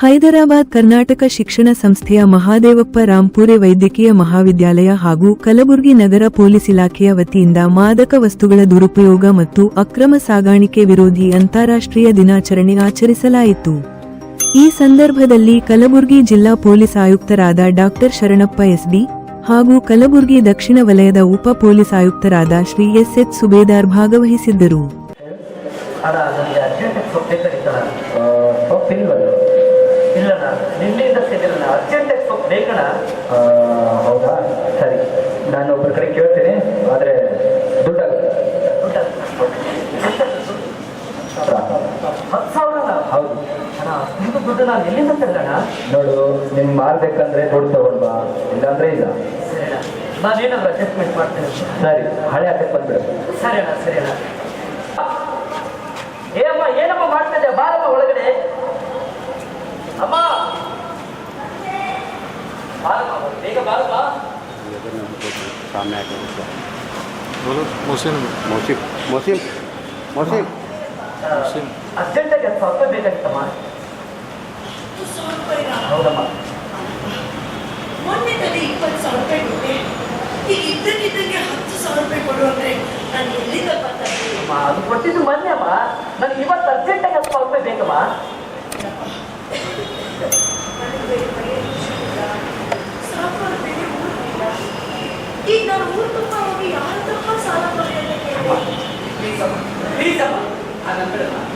ಹೈದರಾಬಾದ್ ಕರ್ನಾಟಕ ಶಿಕ್ಷಣ ಸಂಸ್ಥೆಯ ಮಹಾದೇವಪ್ಪ ರಾಂಪುರೆ ವೈದ್ಯಕೀಯ ಮಹಾವಿದ್ಯಾಲಯ ಹಾಗೂ ಕಲಬುರಗಿ ನಗರ ಪೊಲೀಸ್ ಇಲಾಖೆಯ ವತಿಯಿಂದ ಮಾದಕ ವಸ್ತುಗಳ ದುರುಪಯೋಗ ಮತ್ತು ಅಕ್ರಮ ಸಾಗಾಣಿಕೆ ವಿರೋಧಿ ಅಂತಾರಾಷ್ಟ್ರೀಯ ದಿನಾಚರಣೆ ಆಚರಿಸಲಾಯಿತು. ಈ ಸಂದರ್ಭದಲ್ಲಿ ಕಲಬುರಗಿ ಜಿಲ್ಲಾ ಪೊಲೀಸ್ ಆಯುಕ್ತರಾದ ಡಾಕ್ಟರ್ ಶರಣಪ್ಪ ಎಸ್ಬಿ ಹಾಗೂ ಕಲಬುರಗಿ ದಕ್ಷಿಣ ವಲಯದ ಉಪ ಪೊಲೀಸ್ ಆಯುಕ್ತರಾದ ಶ್ರೀ ಎಸ್ ಎಚ್ ಸುಬೇದಾರ್ ಭಾಗವಹಿಸಿದ್ದರು. ಸಿಗಲ್ಲ ಅರ್ಜೆಂಟಾಗಿ ಸ್ವಲ್ಪ ಬೇಕಣ್ಣ ಹೌದಾ? ಸರಿ. ನಾನು ಒಬ್ಬರ ಕಡೆ ಕೇಳ್ತೇನೆ ಆದರೆ ದುಡ್ಡಾಗುತ್ತೆ ಹತ್ತು ಸಾವಿರ ಹೌದು. ಅಷ್ಟು ದುಡ್ಡು ನಾನು ಎಲ್ಲಿಂದ ತರಣ ನೋಡು ನಿನ್ ಮಾರ್ಬೇಕಂದ್ರೆ ದುಡ್ಡು ತಗೊಂಡ್ಬಾ ಇಲ್ಲಾಂದ್ರೆ ಇಲ್ಲ. ನಾನೇನಾದ್ರು ಅಡ್ಜಸ್ಟ್ಮೆಂಟ್ ಮಾಡ್ತೇನೆ. ಸರಿ ಹಳೆ ಹಾಕಕ್ಕೆ ಬಂದ್ಬಿಡು. ಸರಿ ಅಣ್ಣ ಸರಿ ಅಣ್ಣ. ಏ ಅಮ್ಮ ಏನಮ್ಮ ಮಾಡ್ತಾ ಇದೆ ಬಾರಮ್ಮ ಒಳಗಡೆ. ಅಮ್ಮ! सामने आके उसका बोलो मोहसिन मौसिम मौसिम मौसिम ಅರ್ಜೆಂಟಾಗಿ ಹತ್ತು ಸಾವಿರ ರೂಪಾಯಿ ಬೇಕಾಗಿತ್ತಮ್ಮ ಹೌದಮ್ಮ ಮೊನ್ನೆ ತಾನೇ ಇಪ್ಪತ್ತು ಸಾವಿರ ರೂಪಾಯಿ ಕೊಟ್ಟೆ ಈಗ ಇದ್ದಕ್ಕಿದ್ದಂಗೆ ಹತ್ತು ಸಾವಿರ ರೂಪಾಯಿ ಕೊಡು ಅಂದ್ರೆ ನಾನು ಎಲ್ಲಿಂದ ಬರ್ತಾರೆ ಅಮ್ಮ ಅದು ಕೊಟ್ಟಿದ್ದು ಮೊನ್ನೆ ಅಮ್ಮ ನನಗೆ ಇವತ್ತು ಅರ್ಜೆಂಟಾಗಿ ಹತ್ತು ಸಾವಿರ ರೂಪಾಯಿ ಬೇಕಮ್ಮ ಹಾಗಂತ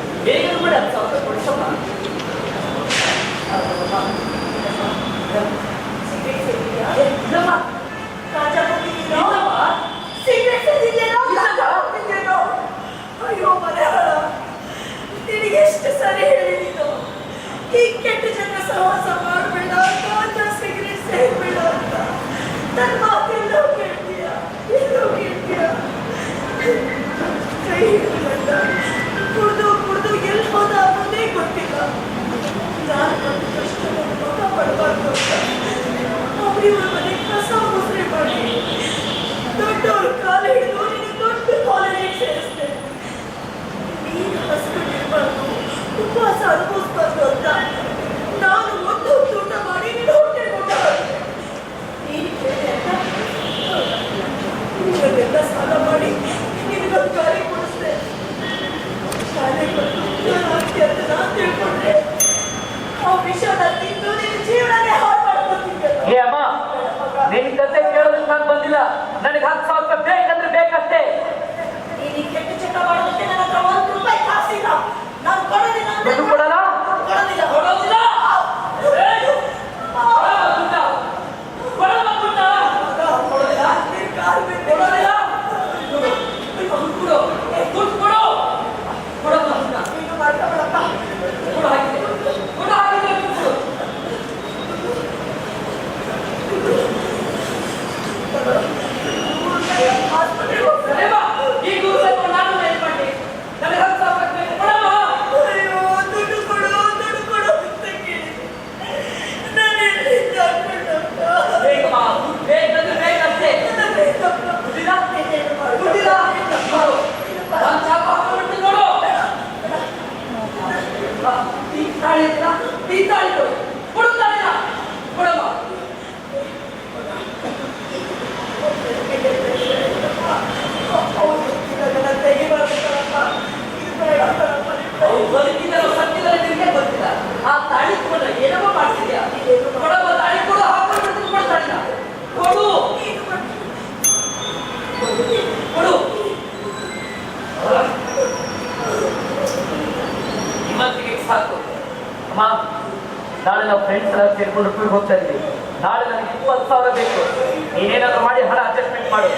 ಸಾಕು. ಅಮ್ಮ, ನಾಳೆ ನಾವು ಫ್ರೆಂಡ್ಸ್ ಎಲ್ಲ ಸೇರ್ಕೊಂಡು ಟೂರ್ಗೆ ಹೋಗ್ತಾ ಇದ್ವಿ. ನಾಳೆ ನನಗೆ ಇಪ್ಪತ್ತು ಸಾವಿರ ಬೇಕು. ನೀನೇನಾದ್ರು ಮಾಡಿ ಹಣ ಅಡ್ಜಸ್ಟ್ಮೆಂಟ್ ಮಾಡು.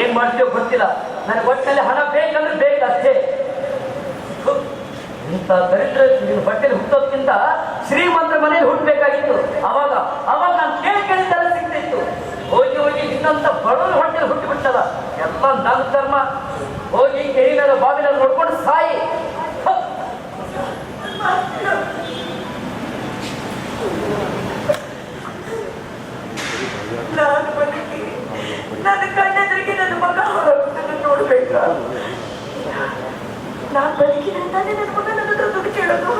ಏನ್ ಮಾಡ್ತೀಯೋ ಗೊತ್ತಿಲ್ಲ. ನನಗೆ ಒಟ್ಟಲ್ಲಿ ಹಣ ಬೇಕಂದ್ರೆ ಬೇಕಷ್ಟೇ ಅಷ್ಟೇ. ಇಂಥ ದರಿದ್ರ ಬಟ್ಟೆಲಿ ಹುಟ್ಟೋದ್ಕಿಂತ ಶ್ರೀಮಂತರ ಮನೇಲಿ ಹುಟ್ಟಬೇಕಾಗಿತ್ತು ಅವಾಗ ಅವಾಗ ನಾನು ನನ್ನ ಧರ್ಮ ಹೋಗಿ ಕೆರಿನಾರ ಬಾವಿನ ನೋಡ್ಕೊಂಡು ಸಾಯಿ. ನಾನು ಬದುಕಿ, ನನ್ನ ಕಣ್ಣೆದುರಿಗೆ ನನ್ನ ಮಗ ಹೊರಟನ್ನು ನೋಡ್ಬೇಕ? ನಾನು ಬದುಕಿದ್ರೆ ತಾನೇ ನನ್ನ ಮಗ ನನ್ನ ಹತ್ರ ದುಡ್ಡು ಕೇಳೋದು.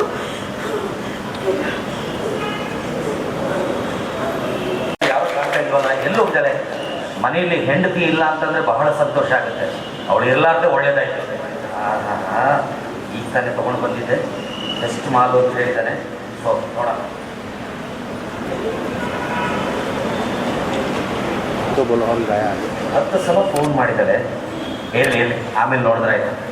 ಯಾವ ಕಾಣ್ತಾ ಇಲ್ವಲ್ಲ? ಎಲ್ಲೂ ಹೋಗ್ತಾಳೆ? ಮನೆಯಲ್ಲಿ ಹೆಂಡತಿ ಇಲ್ಲ ಅಂತಂದ್ರೆ ಬಹಳ ಸಂತೋಷ ಆಗುತ್ತೆ. ಅವಳು ಇರಲಾರ್ದೆ ಒಳ್ಳೇದಾಯ್ತು. ಈಗ ತಾನೆ ತಗೊಂಡು ಬಂದಿದ್ದೆ. ಎಷ್ಟು ಮಾಲು ಅಂತ ಹೇಳಿದ್ದಾನೆ ಸೊ ನೋಡೋಣ. ಹತ್ತು ಸಲ ಫೋನ್ ಮಾಡಿದ್ದಾರೆ ಹೇಳಿ ಹೇಳಿ. ಆಮೇಲೆ ನೋಡಿದ್ರೆ ಆಯ್ತು.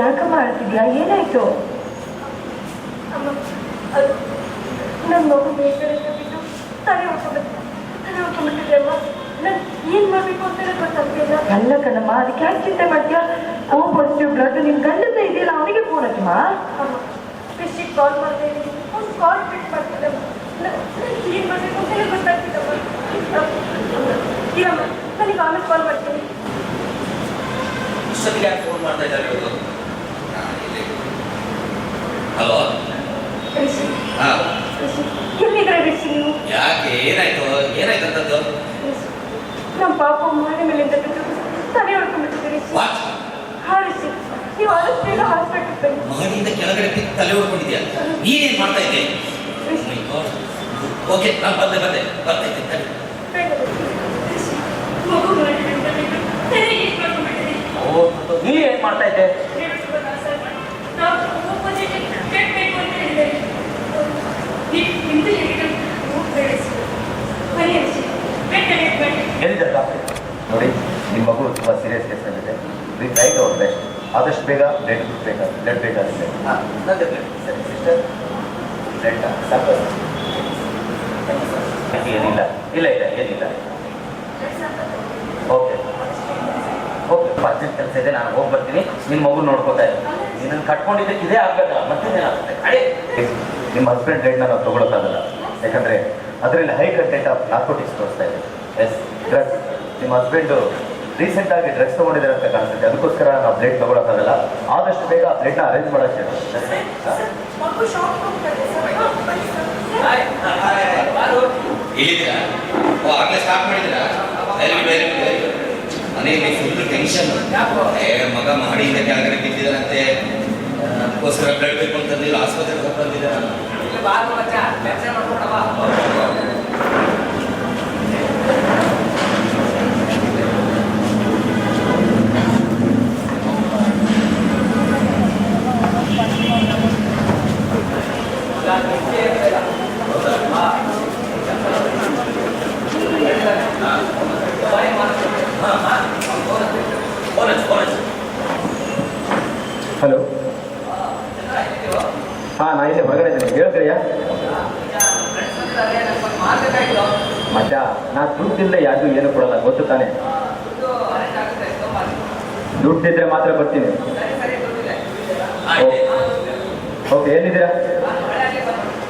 ಯಾಕಮ್ಮ ಮಾಡ್ತಿದ್ಯಾ ಏನಾಯ್ತು ನನ್ನ ಮಗು ಬೇಕಡೆಯಿಂದ ಬಿಟ್ಟು ತಲೆ ಹೊಡ್ಕೊಂಡ್ಬಿಟ್ಟು ತಲೆ ಹೊಡ್ಕೊಂಡ್ಬಿಟ್ಟಿದೆ ಅಮ್ಮ. ನಾನು ಏನು ಮಾಡಬೇಕು ಅಂತಲೇ ಗೊತ್ತಾಗ್ತಿಲ್ಲ. ಅಲ್ಲ ಕಣಮ್ಮ ಅದಕ್ಕೆ ಯಾಕೆ ಚಿಂತೆ ಮಾಡ್ತೀಯಾ? ಓ ಪಾಸಿಟಿವ್ ಬ್ಲಡ್ ನಿನ್ ಗಂಡಸ ಇದೆಯಲ್ಲ ಅವನಿಗೆ ಫೋನ್ ಹಚ್ಚಮ್ಮ. ಅಮ್ಮ ಫಿಶಿಗೆ ಕಾಲ್ ಮಾಡ್ತೀನಿ ಅವ್ನು ಕಾಲ್ ಪಿಕ್ ಮಾಡ್ತಿದ್ದಮ್ಮ ಏನು ಮಾಡಬೇಕು ಅಂತಲೇ ಗೊತ್ತಾಗ್ತಿದ್ದಮ್ಮ ಇರಮ್ಮ ನನಗೆ ಆಮೇಲೆ ಕಾಲ್ ಮಾಡ್ತೀನಿ. ಇಷ್ಟೊತ್ತಿಗೆ ಯಾಕೆ ಫೋನ್ ಮಾಡ್ತಾ ಇದ್ದಾರೆ ಹಲೋ ಹಾ ಯಾಕೆ ಏನಾಯ್ತು ಏನಾಯ್ತು ಅಂತದ್ದು ನಮ್ಮ ಪಾಪ ಮನೆ ಮೇಲೆ ತಲೆ ಹೊಡ್ಕೊಂಡ್ಬಿಟ್ಟಿದ್ದೀರಿ ನೀವು ಆದಷ್ಟು ಬೇಗ ಹಾಸ್ಪಿಟಲ್ ಬನ್ನಿ ಮಗನಿಂದ ಕೆಳಗಡೆ ಬಿದ್ದು ತಲೆ ಹೊಡ್ಕೊಂಡಿದ್ಯಾ ನೀನೇನ್ ಮಾಡ್ತಾ ಇದ್ದೆ ಓಕೆ ನಾನು ಬಂದೆ ಬಂದೆ ಬರ್ತಾ ಇದ್ದೆ ತಲೆ ನೀ ಏನು ಮಾಡ್ತಾ ಇದ್ದೆ ದೇವಸ್ಥಾನ ಸರ್, ನಾವು opposite ಕಟ್ಬೇಕು ಅಂತ ಹೇಳಿದೆ. ನೀವು ನಿಮ್ದು ಹೇಳಿದ್ರೆ ಹೋಗ್ಬೇಡ ರಿಷಿ. ಬನ್ನಿ ರಿಷಿ, ಬೇಕಾದ್ರೆ ಬನ್ನಿ. ಎಲ್ಲಿದ್ದಾರೆ ಡಾಕ್ಟರ್ ನೋಡಿ ನಿಮ್ಮ ಮಗು ತುಂಬ ಸೀರಿಯಸ್ ಕೇಸ್ ಆಗಿದೆ ಪ್ಲೀಸ್ ರೈಟ್ ಅವ್ರ ಬೆಸ್ಟ್ ಆದಷ್ಟು ಬೇಗ ಬ್ಲಡ್ ಬೇಕಾ ಬ್ಲಡ್ ಬೇಕಾಗುತ್ತೆ ಹಾಂ ನಂದೆ ಸರಿ ಸಿಸ್ಟರ್ ಬ್ಲಡ್ ಸಾಕು ಏನಿಲ್ಲ. ಇಲ್ಲ ಇಲ್ಲ ಏನಿಲ್ಲ. ಓಕೆ ಓಕೆ ಅರ್ಜೆಂಟ್ ಕೆಲಸ ಇದೆ ನಾನು ಹೋಗಿ ಬರ್ತೀನಿ. ನಿಮ್ಮ ಮಗು ನೋಡ್ಕೋತಾ ಇದ್ದೀನಿ ನಿನ್ನನ್ನು ಕಟ್ಕೊಂಡಿದ್ದಕ್ಕೆ ಇದೇ ಆಗ್ಬೇಕಲ್ಲ ಮತ್ತೆ ಅಡಿ ನಿಮ್ಮ ಹಸ್ಬೆಂಡ್ ಬ್ಲಡ್ನ ನಾವು ತೊಗೊಳಕ್ಕಾಗಲ್ಲ. ಯಾಕಂದ್ರೆ ಅದರಲ್ಲಿ ಹೈ ಕಂಟೆಂಟ್ ಆಫ್ ನಾರ್ಕೋಟಿಕ್ಸ್ ತೋರಿಸ್ತಾ ಇದೆ. ಎಸ್ ಡ್ರಗ್ಸ್ ನಿಮ್ಮ ಹಸ್ಬೆಂಡು ರೀಸೆಂಟ್ ಆಗಿ ಡ್ರೆಸ್ ತಗೊಂಡಿದ್ದಾರೆ ಅಂತ ಕಾಣಿಸುತ್ತೆ. ಅದಕ್ಕೋಸ್ಕರ ನಾವು ಬ್ಲಡ್ ತಗೊಳಕ್ಕಾಗಲ್ಲ. ಆದಷ್ಟು ಬೇಗ ಬ್ಲಡ್ನ ಅರೇಂಜ್ ಮಾಡಕ್ಕೆ ಮನೆಯಲ್ಲಿ ಫುಲ್ ಟೆನ್ಷನ್ ಮಗ ಮಾಡಿಯಿಂದ ಕೆಳಗಡೆ ಬಿದ್ದಿದ್ದಾರಂತೆ ಅದಕ್ಕೋಸ್ಕರ ಬ್ಲಡ್ ಬೇಕು ಅಂತಂದಿಲ್ಲ ಆಸ್ಪತ್ರೆಗೆ ಹೋಗಿ ಬಂದಿದ್ದಾರೆ ಫೋನ್ ಹಚ್ಚು ಫೋನ್ ಹಚ್ಚು ಹಲೋ ಹಾಂ, ನಾ ಇಲ್ಲೇ ಹೊರಗಡೆ ಇದ್ದೀನಿ. ಹೇಳ್ತೀಯಾ? ಮಚ್ಚ ನಾ ದುಡ್ಡಿಲ್ಲ ಯಾರಿಗೂ ಏನು ಕೊಡಲ್ಲ, ಗೊತ್ತು ತಾನೆ? ದುಡ್ಡಿದ್ರೆ ಮಾತ್ರ ಬರ್ತೀನಿ. ಓಕೆ ಎಲ್ಲಿದ್ದೀರಾ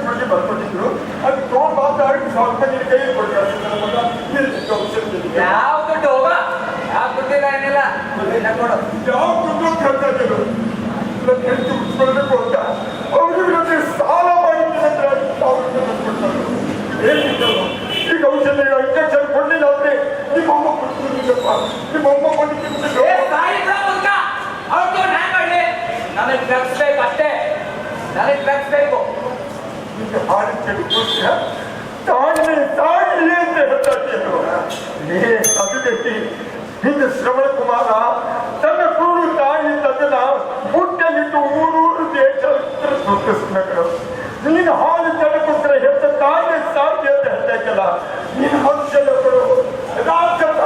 ಡಾಕ್ಟರ್ ಬರ್ಕೊಂಡಿದ್ರು ಅದು ತೊಗೊಂಡು ಮಾತಾಡಿ ಕೈ ಕೊಡ್ತಾರೆ ಯಾವ ದುಡ್ಡು ಹೋಗ ಯಾವ ದುಡ್ಡಿಲ್ಲ ಏನಿಲ್ಲ. ಕೊಡು. ಯಾವ ದುಡ್ಡು ಕೇಳ್ತಾ ಇದ್ರು ನನ್ನ ಹೆಂಡತಿ ಉಳಿಸ್ಕೊಳ್ಬೇಕು ಅಂತ ಅವ್ರಿಗೆ ನನ್ನ ಸಾಲ ಮಾಡಿದ್ರೆ ಏನಿದ್ದಲ್ಲ ಈಗ ಔಷಧಿ ಇಂಜೆಕ್ಷನ್ ಕೊಡಲಿಲ್ಲ ಅಂದ್ರೆ ನಿಮ್ಮ ಅಮ್ಮ ಕೊಡ್ತಿರ್ಲಿಲ್ಲಪ್ಪ ನಿಮ್ಮ ಅಮ್ಮ ಕೊಡ್ತಿರ್ಲಿಲ್ಲ ನನಗೆ ಡ್ರಗ್ಸ್ ಬೇಕು ಅಷ್ಟೇ. ನನಗೆ ಡ್ರಗ್ಸ್ ಬೇಕು. ಈಗ ಹಾಡು ಕೇಳಿಕೊಡ್ತೀಯ ತಾಳ್ಮೆ ತಾಳ್ಮೆ ಅಂತ ಹೇಳ್ತಾ ಇದ್ದೀಯಲ್ವ? ಲೇ ಅದುಗಟ್ಟಿ ಹಿಂದೆ ಶ್ರವಣ ಕುಮಾರ ತನ್ನ ಕೂಡು ತಾಯಿ ತಂದನ ಮುಟ್ಟಲಿಟ್ಟು ಊರೂರು ದೇಶ ಸುತ್ತಿಸ್ನಗಳು ನೀನು ಹಾಲು ತಂದುಕೊಟ್ರೆ ಹೆತ್ತ ತಾಯಿಗೆ ಸಾಧ್ಯ ಅಂತ ಹೇಳ್ತಾಯಿಲ್ಲ ನೀನು ಮನುಷ್ಯನ ಕೊಡು ರಾಜಪ್ಪ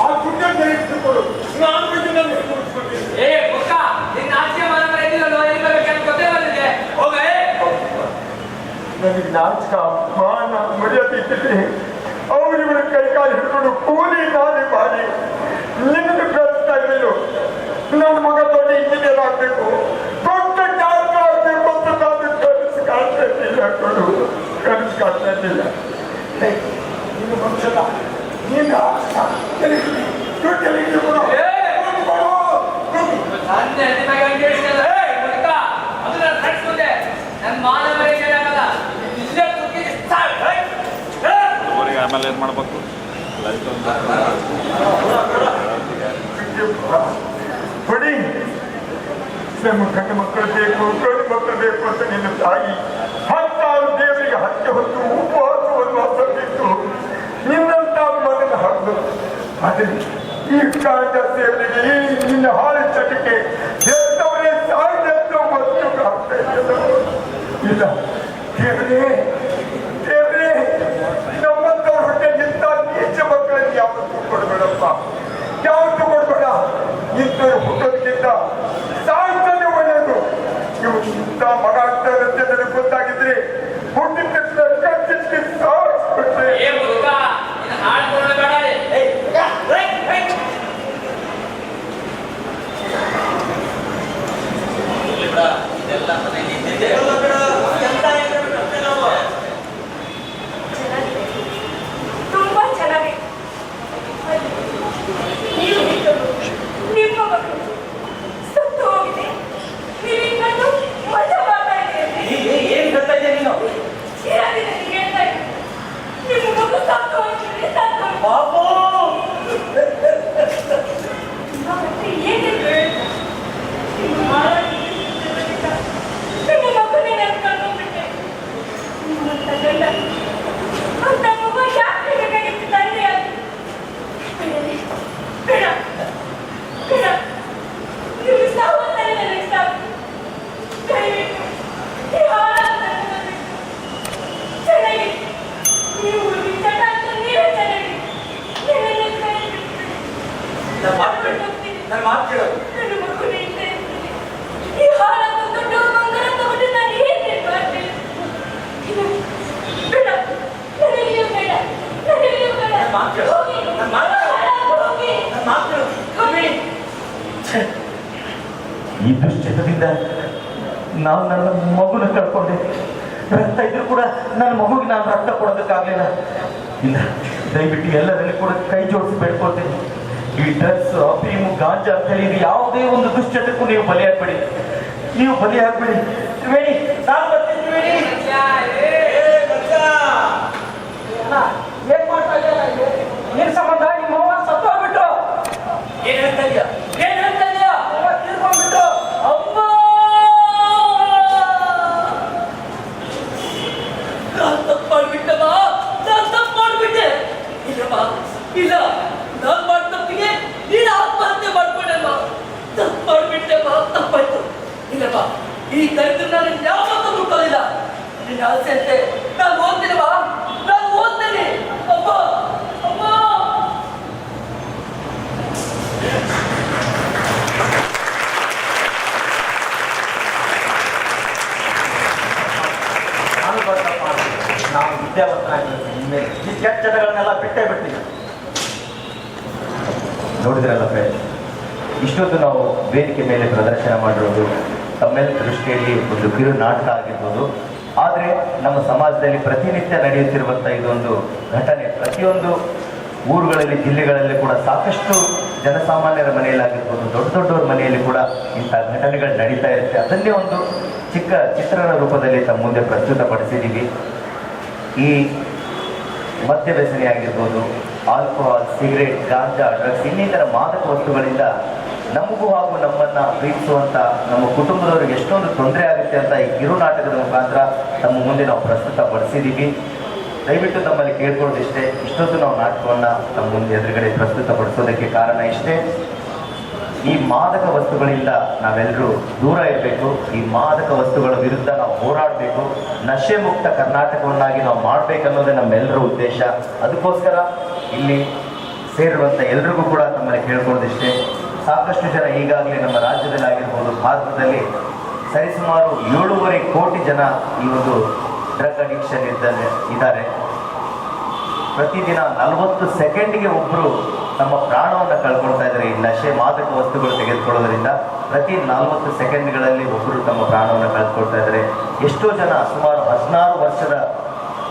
ಆ ದುಡ್ಡನ್ನು ಇಟ್ಟುಕೊಡು ನಾನು ಇದನ್ನ ನನಗೆ ನಾಚಕ ಮಾನ ಮರ್ಯಾದೆ ಇದ್ದರೆ ಕೈ ಕೈಕಾಲು ಹಿಡ್ಕೊಂಡು ಕೂಲಿ ಕಾಲಿ ಮಾಡಿ ನಿನ್ನನ್ನು ಕಳಿಸ್ತಾ ಇರಲಿಲ್ಲ ನನ್ನ ಮಗ ದೊಡ್ಡ ಇಂಜಿನಿಯರ್ ಆಗಬೇಕು ದೊಡ್ಡ ಡಾಕ್ಟರ್ ಆಗಬೇಕು ಅಂತ ನಾನು ಕನಸು ಕಾಣ್ತಾ ಇರಲಿಲ್ಲ ಕೊಡು ಕನಸು ಕಾಣ್ತಾ ಇರಲಿಲ್ಲ. ನೀನು ಮನುಷ್ಯನ ನೀನು. ನನ್ನ ಹೆಂಡತಿ ಮ್ಯಾಗ ಹಂಗೆ ಹೇಳ್ತಿಲ್ಲ ಏ ಬುಕ್ಕ ಅದು ನಾನು ಕಳ್ಸ್ಕೊಂಡೆ ನನ್ನ ಮಾನ ಮರ್ಯಾದೆ ಆಗಲ್ಲ ಇಲ್ಲೇ ಕುಕ್ಕಿಗೆ ಸಾಕ್ ಏ, ಏ. ಆಮೇಲೆ ಏನು ಮಾಡಬೇಕು? ಹೊಡಿ. ನಮ್ಮ ಗಂಡು ಮಕ್ಕಳು ಬೇಕು ಗಂಡು ಮಕ್ಕಳು ಬೇಕು ಅಂತ ನಿನ್ನ ತಾಯಿ ಹತ್ತಾರು ದೇವರಿಗೆ ಹತ್ಯೆ ಹೊತ್ತು ಉಪವಾಸವನ್ನು ಹೊತ್ತಿತ್ತು ನಿನ್ನಂತ ಮಗನ ಹಕ್ಕು ಆದರೆ ಈ ಕಾಂಡ ದೇವರಿಗೆ ನಿನ್ನ ಹಾಳು ಚಟಕ್ಕೆ ಎಂತವರೇ ಸಾಯ್ದೆಂದು ಇದ್ದಲ್ಲ. ಇಲ್ಲ, ದೇವರೇ perfect fit. ಮಾತು. ಈ ದುಶ್ಚಟದಿಂದ ನಾನು ನನ್ನ ಮಗುನ ಕಳ್ಕೊಂಡೆ ರಕ್ತ ಇದ್ರೂ ಕೂಡ ನನ್ನ ಮಗುಗೆ ನಾನು ರಕ್ತ ಕೊಡೋದಕ್ಕಾಗಲಿಲ್ಲ ಇಲ್ಲ ದಯವಿಟ್ಟು ಎಲ್ಲರಲ್ಲಿ ಕೂಡ ಕೈ ಜೋಡಿಸಿ ಬೇಡ್ಕೊಳ್ತೀನಿ ಈ ಡ್ರಗ್ಸ್ ಅಫೀಮು ಗಾಂಜಾ ಅಂತ ಹೇಳಿ ಯಾವುದೇ ಒಂದು ದುಶ್ಚಟಕ್ಕೂ ನೀವು ಬಲಿಯಾಗಬೇಡಿ. ನೀವು ಬಲಿಯಾಗಬೇಡಿ. ತ್ರಿವೇಣಿ ನಾನು ಬರ್ತೀನಿ ತ್ರಿವೇಣಿ ಏನ್ ಮಾಡ್ತಾ ಇದೆಯಲ್ಲ ಏನ್ ಸಂಬಂಧ ನಿಮ್ಮ ಅವ್ವ ಸತ್ತು ಹೋಗ್ಬಿಟ್ರು ಏನ್ ಹೇಳ್ತಾ ಇದೀಯ ಏನ್ ಹೇಳ್ತಾ ಇದೀಯ ಅವ್ವ ತೀರ್ಕೊಂಡ್ಬಿಟ್ರು ಅಮ್ಮ ನಾನ್ ತಪ್ಪು ಮಾಡ್ಬಿಟ್ಟಮ್ಮ ನಾನ್ ತಪ್ಪು ಮಾಡ್ಬಿಟ್ಟೆ ಇಲ್ಲಮ್ಮ ಇಲ್ಲ ನಾನ್ ಮಾಡಿದ ತಪ್ಪಿಗೆ ನೀನು ಆತ್ಮಹತ್ಯೆ ಮಾಡ್ಕೊಂಡಮ್ಮ ತಪ್ಪು ಮಾಡ್ಬಿಟ್ಟೆಮ್ಮ ತಪ್ಪಾಯ್ತು ಇಲ್ಲಮ್ಮ ಈ ದರಿದ್ರ ನಾನು ಯಾವತ್ತೂ ಮುಟ್ಟೋದಿಲ್ಲ ನಿನ್ನ ಆಸೆ ಅಂತೆ ನಾನು ಓದ್ತೀನಮ್ಮ ನಾನು ಓದ್ತೇನೆ ಅಮ್ಮ ಅಮ್ಮ ನಾನು ಬರ್ತಪ್ಪ ಇನ್ಮೇಲೆ ಈ ಜನಗಳನ್ನೆಲ್ಲ ಬಿಟ್ಟೇ ಬಿಟ್ಟಿದೆ ನೋಡಿದ್ರಲ್ಲ ಫ್ರೆಂಡ್ ಇಷ್ಟೊಂದು ನಾವು ವೇದಿಕೆ ಮೇಲೆ ಪ್ರದರ್ಶನ ಮಾಡಿರೋದು ತಮ್ಮೆಲ್ಲ ದೃಷ್ಟಿಯಲ್ಲಿ ಒಂದು ಕಿರು ನಾಟಕ ಆಗಿರ್ಬೋದು. ಆದರೆ ನಮ್ಮ ಸಮಾಜದಲ್ಲಿ ಪ್ರತಿನಿತ್ಯ ನಡೆಯುತ್ತಿರುವಂಥ ಇದೊಂದು ಘಟನೆ. ಪ್ರತಿಯೊಂದು ಊರುಗಳಲ್ಲಿ, ಜಿಲ್ಲೆಗಳಲ್ಲಿ ಕೂಡ ಸಾಕಷ್ಟು ಜನಸಾಮಾನ್ಯರ ಮನೆಯಲ್ಲಾಗಿರ್ಬೋದು ದೊಡ್ಡ ದೊಡ್ಡವ್ರ ಮನೆಯಲ್ಲಿ ಕೂಡ ಇಂಥ ಘಟನೆಗಳು ನಡೀತಾ ಇರುತ್ತೆ. ಅದನ್ನೇ ಒಂದು ಚಿಕ್ಕ ಚಿತ್ರಣ ರೂಪದಲ್ಲಿ ತಮ್ಮ ಮುಂದೆ ಪ್ರಸ್ತುತಪಡಿಸಿದ್ದೀವಿ. ಈ ಮದ್ಯ ವ್ಯಸನೆ ಆಗಿರ್ಬೋದು ಆಲ್ಕೋಹಾಲ್ ಸಿಗರೇಟ್ ಗಾಂಜಾ ಡ್ರಗ್ಸ್ ಇನ್ನಿತರ ಮಾದಕ ವಸ್ತುಗಳಿಂದ ನಮಗೂ ಹಾಗೂ ನಮ್ಮನ್ನ ಪ್ರೀತಿಸುವಂತ ನಮ್ಮ ಕುಟುಂಬದವ್ರಿಗೆ ಎಷ್ಟೊಂದು ತೊಂದರೆ ಆಗುತ್ತೆ ಅಂತ ಈ ಕಿರು ನಾಟಕದ ಮುಖಾಂತರ ತಮ್ಮ ಮುಂದೆ ನಾವು ಪ್ರಸ್ತುತ ಪಡಿಸಿದ್ದೀವಿ ದಯವಿಟ್ಟು ನಮ್ಮಲ್ಲಿ ಕೇಳ್ಕೊಳ್ಳೋದಿಷ್ಟೇ, ಇಷ್ಟೊತ್ತು ನಾವು ನಾಟಕವನ್ನು ನಮ್ಮ ಮುಂದೆ ಎದುರುಗಡೆ ಪ್ರಸ್ತುತಪಡಿಸೋದಕ್ಕೆ ಕಾರಣ ಇಷ್ಟೇ. ಈ ಮಾದಕ ವಸ್ತುಗಳಿಂದ ನಾವೆಲ್ಲರೂ ದೂರ ಇರಬೇಕು. ಈ ಮಾದಕ ವಸ್ತುಗಳ ವಿರುದ್ಧ ನಾವು ಹೋರಾಡಬೇಕು. ನಶೆ ಮುಕ್ತ ಕರ್ನಾಟಕವನ್ನಾಗಿ ನಾವು ಮಾಡಬೇಕನ್ನೋದೇ ನಮ್ಮೆಲ್ಲರ ಉದ್ದೇಶ. ಅದಕ್ಕೋಸ್ಕರ ಇಲ್ಲಿ ಸೇರಿರುವಂಥ ಎಲ್ರಿಗೂ ಕೂಡ ತಮ್ಮಲ್ಲಿ ಕೇಳ್ಕೊಳ್ಳೋದಿಷ್ಟೇ. ಸಾಕಷ್ಟು ಜನ ಈಗಾಗಲೇ ನಮ್ಮ ರಾಜ್ಯದಲ್ಲಿ ಆಗಿರ್ಬೋದು ಭಾರತದಲ್ಲಿ ಸರಿಸುಮಾರು ಏಳೂವರೆ ಕೋಟಿ ಜನ ಈ ಒಂದು ಡ್ರಗ್ ಅಡಿಕ್ಷನ್ ಇದ್ದಾರೆ ಇದ್ದಾರೆ. ಪ್ರತಿದಿನ ನಲವತ್ತು ಸೆಕೆಂಡ್ಗೆ ಒಬ್ಬರು ತಮ್ಮ ಪ್ರಾಣವನ್ನು ಕಳ್ಕೊಳ್ತಾ ಇದ್ದಾರೆ ಈ ನಶೆ ಮಾದಕ ವಸ್ತುಗಳು ತೆಗೆದುಕೊಳ್ಳೋದ್ರಿಂದ ಪ್ರತಿ ನಲವತ್ತು ಸೆಕೆಂಡ್ಗಳಲ್ಲಿ ಒಬ್ಬರು ತಮ್ಮ ಪ್ರಾಣವನ್ನು ಕಳ್ಕೊಳ್ತಾ ಇದ್ದಾರೆ ಎಷ್ಟೋ ಜನ ಸುಮಾರು ಹದಿನಾರು ವರ್ಷದ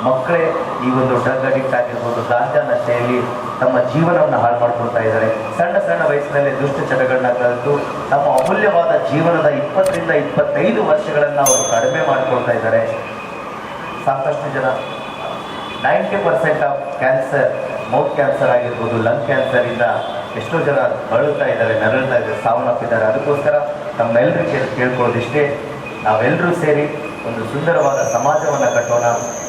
ಮಕ್ಕಳೇ ಈ ಒಂದು ಡ್ರಗ್ ಅಡಿಕ್ಟ್ ಆಗಿರ್ಬೋದು, ಗಾಂಜಾ ನಶೆಯಲ್ಲಿ ತಮ್ಮ ಜೀವನವನ್ನು ಹಾಳು ಮಾಡ್ಕೊಳ್ತಾ ಇದ್ದಾರೆ. ಸಣ್ಣ ಸಣ್ಣ ವಯಸ್ಸಿನಲ್ಲಿ ದುಷ್ಟ ಚಟಗಳನ್ನ ಕಲಿತು ತಮ್ಮ ಅಮೂಲ್ಯವಾದ ಜೀವನದ ಇಪ್ಪತ್ತರಿಂದ ಇಪ್ಪತ್ತೈದು ವರ್ಷಗಳನ್ನು ಅವರು ಕಡಿಮೆ ಮಾಡ್ಕೊಳ್ತಾ ಇದ್ದಾರೆ. ಸಾಕಷ್ಟು ಜನ. Ninety percent of cancer mouth cancer ಆಗಿರ್ಬೋದು ಲಂಗ್ ಕ್ಯಾನ್ಸರಿಂದ ಎಷ್ಟೋ ಜನ ಬಳಲ್ತಾ ಇದ್ದಾರೆ ನರಳ್ತಾ ಇದ್ದಾರೆ ಸಾವನ್ನಪ್ಪಿದ್ದಾರೆ. ಅದಕ್ಕೋಸ್ಕರ ತಮ್ಮೆಲ್ಲರಿಗೆ ಕೇಳ್ಕೊಳ್ಳೋದಿಷ್ಟೇ ನಾವೆಲ್ಲರೂ ಸೇರಿ ಒಂದು ಸುಂದರವಾದ ಸಮಾಜವನ್ನು ಕಟ್ಟೋಣ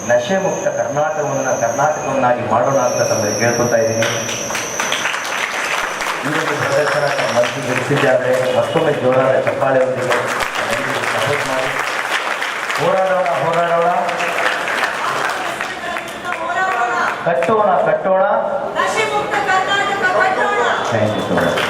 ನಶೆ ಮುಕ್ತ ಕರ್ನಾಟಕವನ್ನು, ಕರ್ನಾಟಕವನ್ನಾಗಿ ಮಾಡೋಣ ಅಂತ ತಮ್ಮಲ್ಲಿ ಕೇಳ್ಕೊತಾ ಇದ್ದೀನಿ. ಈ ಒಂದು ಪ್ರದರ್ಶನ ಮನಸ್ಸು ಇರಿಸಿದ್ದಾರೆ ಮತ್ತೊಮ್ಮೆ ಜೋರಾದ ಚಪ್ಪಾಳೆಯೊಂದಿಗೆ ಸಪೋರ್ಟ್ ಮಾಡಿ. ಹೋರಾಡೋಣ ಹೋರಾಡೋಣ ಕಟ್ಟೋಣ ಕಟ್ಟೋಣ ನಶೆ ಮುಕ್ತ ಕರ್ನಾಟಕ ಕಟ್ಟೋಣ ಥ್ಯಾಂಕ್ ಯು ಸೊ ಮಚ್